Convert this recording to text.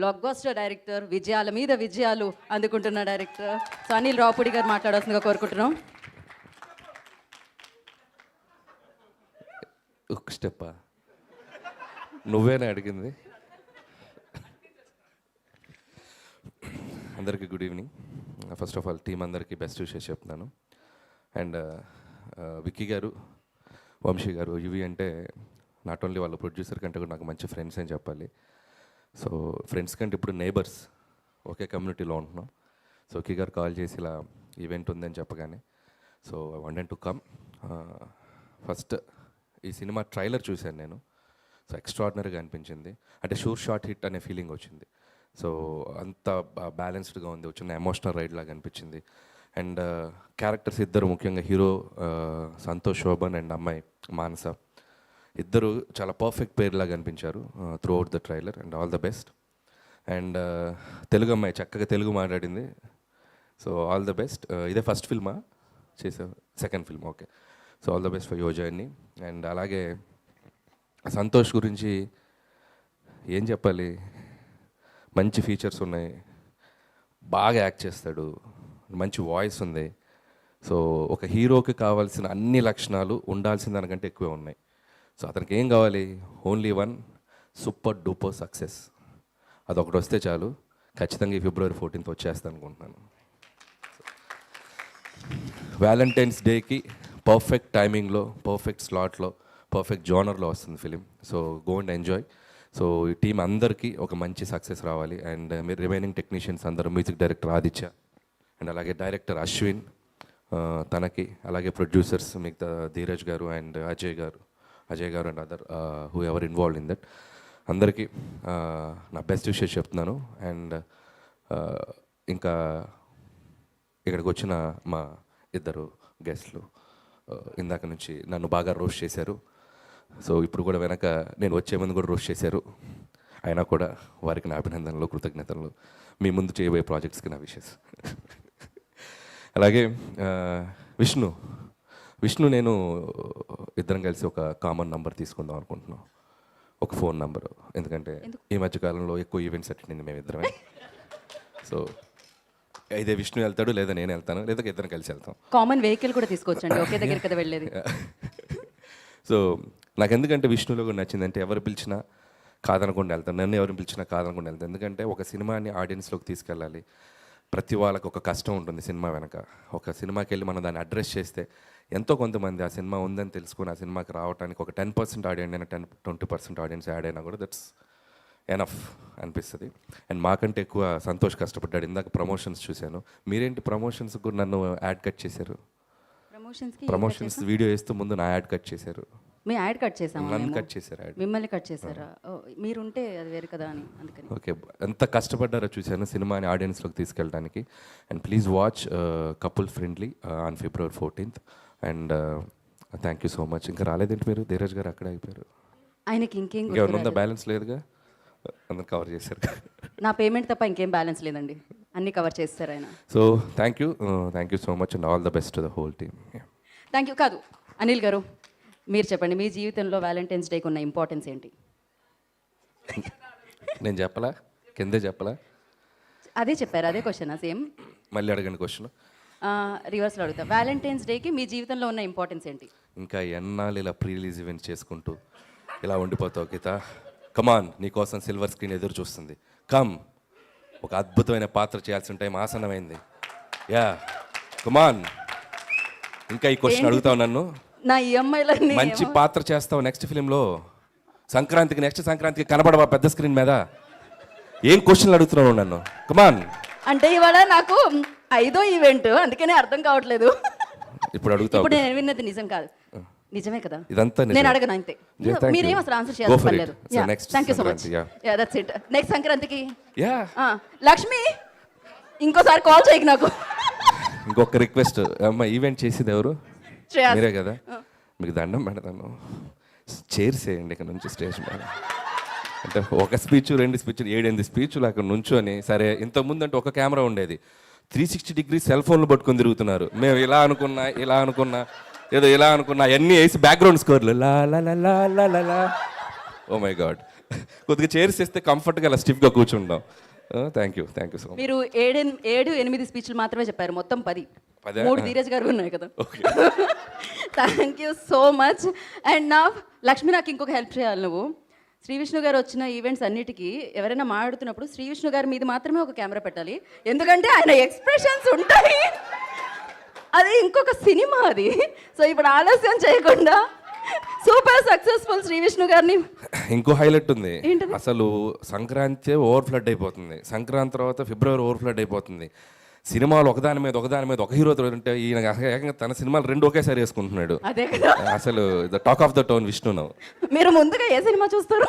Black buster director విజయాల మీద విజయాలు అందుకుంటున్న డైరెక్టర్ సో అనిల్ రావుపూడి గారు మాట్లాడాల్సిందిగా కోరుకుంటున్నాం. ఒక స్టెప్పా నువ్వేనా అడిగింది? అందరికీ good evening first of all team అందరికీ బెస్ట్ విషెస్ చెప్తున్నాను. అండ్ విక్కీ uh, uh, గారు వంశీ గారు ఇవి అంటే నాట్ ఓన్లీ వాళ్ళ ప్రొడ్యూసర్ కంటే కూడా నాకు మంచి ఫ్రెండ్స్ అని చెప్పాలి. సో ఫ్రెండ్స్ కంటే ఇప్పుడు నేబర్స్ ఒకే కమ్యూనిటీలో ఉంటున్నాం. సో కి గారు కాల్ చేసి ఇలా ఈవెంట్ ఉందని చెప్పగానే so I wanted to come first ఈ సినిమా ట్రైలర్ చూశాను నేను. సో ఎక్స్ట్రాడినరీగా అనిపించింది. అంటే షూర్ షార్ట్ హిట్ అనే ఫీలింగ్ వచ్చింది. సో అంత బ్యాలెన్స్డ్గా ఉంది. వచ్చిన ఎమోషనల్ రైడ్ లాగా అనిపించింది. అండ్ క్యారెక్టర్స్ ఇద్దరు ముఖ్యంగా హీరో సంతోష్ శోభన్ అండ్ అమ్మాయి మానస. ఇద్దరు చాలా పర్ఫెక్ట్ పేర్లాగా అనిపించారు throughout the trailer and all the best and Telugu అమ్మాయి చక్కగా తెలుగు మాట్లాడింది. సో ఆల్ ద బెస్ట్ ఇదే ఫస్ట్ ఫిల్మా చేసా second film okay so all the best for your journey and అలాగే సంతోష్ గురించి ఏం చెప్పాలి? మంచి ఫీచర్స్ ఉన్నాయి. బాగా యాక్ట్ చేస్తాడు. మంచి వాయిస్ ఉంది. సో ఒక హీరోకి కావాల్సిన అన్ని లక్షణాలు ఉండాల్సిన దానికంటే ఎక్కువే ఉన్నాయి. సో అతనికి ఏం కావాలి? Only one super duper success అదొకటి వస్తే చాలు. ఖచ్చితంగా ఈ ఫిబ్రవరి ఫోర్టీన్త్ వచ్చేస్తాను అనుకుంటున్నాను. వ్యాలంటైన్స్ డేకి పర్ఫెక్ట్ టైమింగ్లో పర్ఫెక్ట్ స్లాట్లో పర్ఫెక్ట్ జోనర్లో వస్తుంది film so go and enjoy so ఈ టీం అందరికీ ఒక మంచి సక్సెస్ రావాలి. అండ్ మీరు రిమైనింగ్ టెక్నీషియన్స్ అందరూ మ్యూజిక్ డైరెక్టర్ ఆదిత్య అండ్ అలాగే డైరెక్టర్ అశ్విన్ uh, తనకి అలాగే ప్రొడ్యూసర్స్ మిగతా ధీరజ్ గారు and uh, Ajay garu. Ajay garu and other whoever involve in that అందరికీ uh, నా బెస్ట్ విషెస్ చెప్తున్నాను. అండ్ uh, ఇంకా ఇక్కడికి వచ్చిన మా ఇద్దరు గెస్ట్లు uh, ఇందాక నుంచి నన్ను బాగా రోస్ట్ చేశారు. సో ఇప్పుడు కూడా వెనక నేను వచ్చే ముందు కూడా రోస్ట్ చేశారు. అయినా కూడా వారికి నా అభినందనలు కృతజ్ఞతలు. మీ ముందు చేయబోయే ప్రాజెక్ట్స్కి నా విషెస్ అలాగే విష్ణు విష్ణు నేను ఇద్దరం కలిసి ఒక కామన్ నంబర్ తీసుకుందాం అనుకుంటున్నాం. ఒక ఫోన్ నంబర్ ఎందుకంటే ఈ మధ్య కాలంలో ఎక్కువ ఈవెంట్స్ అటెండ్ మేము ఇద్దరమే సో అయితే విష్ణు వెళ్తాడు లేదా నేను వెళ్తాను లేదా ఇద్దరం కలిసి వెళ్తాం. కామన్ వెహికల్ కూడా తీసుకోవచ్చండి ఒకే దగ్గర కదా వెళ్ళేది. సో నాకు ఎందుకంటే విష్ణులో కూడా నచ్చిందంటే ఎవరు పిలిచినా కాదనకుండా వెళ్తాను. నన్ను ఎవరిని పిలిచినా కాదనకుండా వెళ్తాను. ఎందుకంటే ఒక సినిమాని ఆడియన్స్లోకి తీసుకెళ్ళాలి. ప్రతి వాళ్ళకి ఒక కష్టం ఉంటుంది సినిమా వెనక. ఒక సినిమాకి వెళ్ళి మనం దాన్ని అడ్రస్ చేస్తే ఎంతో కొంతమంది ఆ సినిమా ఉందని తెలుసుకుని ఆ సినిమాకి రావడానికి ఒక టెన్ పర్సెంట్ ఆడియన్స్ అయినా ten twenty percent audience add అయినా కూడా దట్స్ ఎనఫ్ అనిపిస్తుంది. అండ్ మాకంటే ఎక్కువ సంతోష్ కష్టపడ్డాడు. ఇందాక ప్రమోషన్స్ చూశాను. మీరేంటి ప్రమోషన్స్ కూడా నన్ను యాడ్ కట్ చేశారు? ప్రమోషన్స్ వీడియో వేస్తూ ముందు నా యాడ్ కట్ చేశారు. మీ యాడ్ కట్ చేసాము నన్ను కట్ చేశారు యాడ్. మిమ్మల్ని కట్ చేశారా? మీరుంటే అది వేరు కదా అని అందుకని. ఓకే. ఎంత కష్టపడ్డారో చూశాను సినిమాని ఆడియన్స్లోకి తీసుకెళ్ళడానికి and please watch couple friendly on February fourteenth. And thank you so much ఇంకా రాలేదేంటి మీరు? ధీరజ్ గారు అక్కడే అయిపోయారు. ఆయనకి ఇంకేం గుర్తు ఇంకేమైనా ఉందా రాలేదు. బ్యాలెన్స్ లేదుగా? అందరు కవర్ చేశారు. నా పేమెంట్ తప్ప ఇంకేం బ్యాలెన్స్ లేదండి. అన్ని కవర్ చేస్తారు ఆయన. So thank you thank you so much and all the best to the whole team thank you కాదు అనిల్ గారు మీరు చెప్పండి మీ జీవితంలో వ్యాలంటైన్స్ డేకి ఉన్న ఇంపార్టెన్స్ ఏంటి? నేను చెప్పలా? కిందే చెప్పలా? అదే చెప్పారు అదే క్వశ్చన్ సేమ్ మళ్ళీ అడగండి క్వశ్చన్ రివర్స్లో అడుగుతా. వ్యాలంటైన్స్ డేకి మీ జీవితంలో ఉన్న ఇంపార్టెన్స్ ఏంటి? ఇంకా ఎన్నాళ్ళు ఇలా ప్రీ రిలీజ్ ఈవెంట్ చేసుకుంటూ ఇలా ఉండిపోతావు గీత? కమాన్ నీకోసం సిల్వర్ స్క్రీన్ ఎదురు చూస్తుంది. కమ్ ఒక అద్భుతమైన పాత్ర చేయాల్సిన టైం ఆసనమైంది యా కమాన్ ఇంకా ఈ క్వశ్చన్ అడుగుతావు నన్ను? నా ఈఎంఐలన్నీ మంచి పాత్ర చేస్తావు నెక్స్ట్ ఫిలింలో సంక్రాంతికి నెక్స్ట్ సంక్రాంతికి కనబడవా పెద్ద స్క్రీన్ మీద? ఏం క్వశ్చన్లు అడుగుతున్నావు నన్ను? కమాన్ అంటే ఇవాళ నాకు ఐదో ఈవెంట్ అందుకనే అర్థం కావట్లేదు. ఇప్పుడు అడుగుతావు ఇప్పుడు నేను విన్నది నిజం కాదు. నిజమే కదా? ఇదంతా. నేను అడగను అంతే. మీరేం. అసలు ఆన్సర్ Go for చేయాలి it. So next thank you so much. Yeah that's it next సంక్రాంతికి యా లక్ష్మి ఇంకోసారి కాల్ చేయకు నాకు. ఇంకొక రిక్వెస్ట్ అమ్మ ఈవెంట్ చేసేది ఎవరు. మీరే కదా? మీకు దండం పెడతాను. చైర్స్ వేయండి ఇక్కడ నుంచి స్టేజ్ మీద. అంటే ఒక స్పీచ్ రెండు స్పీచ్ ఏడెనిమిది స్పీచ్లు అక్కడ నుంచొని. సరే ఇంతకుముందు అంటే ఒక కెమెరా ఉండేది. త్రీ సిక్స్టీ డిగ్రీ సెల్ ఫోన్లు పట్టుకొని తిరుగుతున్నారు. మేము ఇలా అనుకున్నా ఇలా అనుకున్నా ఏదో ఇలా అనుకున్నా అన్నీ వేసి బ్యాక్గ్రౌండ్ స్కోర్లు లా లా లా లా లా లా లా ఓ మై గాడ్ కొద్దిగా చైర్స్ ఇస్తే కంఫర్ట్గా అలా స్టిఫ్గా కూర్చుంటాం. Thank you thank you so much మీరు ఏడు ఏడు ఎనిమిది స్పీచ్లు మాత్రమే చెప్పారు మొత్తం పది? మూడు ధీరజ్ గారు ఉన్నాయి కదా. Thank you so much and నా లక్ష్మి నాకు ఇంకొక హెల్ప్ చేయాలి నువ్వు. శ్రీ విష్ణు గారు వచ్చిన ఈవెంట్స్ అన్నిటికీ ఎవరైనా మాట్లాడుతున్నప్పుడు శ్రీ విష్ణు గారి మీద మాత్రమే ఒక కెమెరా పెట్టాలి. ఎందుకంటే ఆయన ఎక్స్ప్రెషన్స్ ఉంటాయి. అది ఇంకొక సినిమా అది. సో ఇప్పుడు ఆలస్యం చేయకుండా సూపర్ సక్సెస్ఫుల్ శ్రీ విష్ణు గారిని ఇంకో హైలైట్ ఉంది? అసలు సంక్రాంతి ఓవర్ ఫ్లడ్ అయిపోతుంది. సంక్రాంతి తర్వాత ఫిబ్రవరి ఓవర్ ఫ్లడ్ అయిపోతుంది. సినిమాలు ఒకదాని మీద ఒకదాని మీద ఒక హీరో ఉంటే ఈయన ఏకంగా తన సినిమాలు రెండు ఒకేసారి వేసుకుంటున్నాడు. అదే కదా. అసలు the talk of the town Vishnu నవ్వు మీరు ముందుగా ఏ సినిమా చూస్తారు?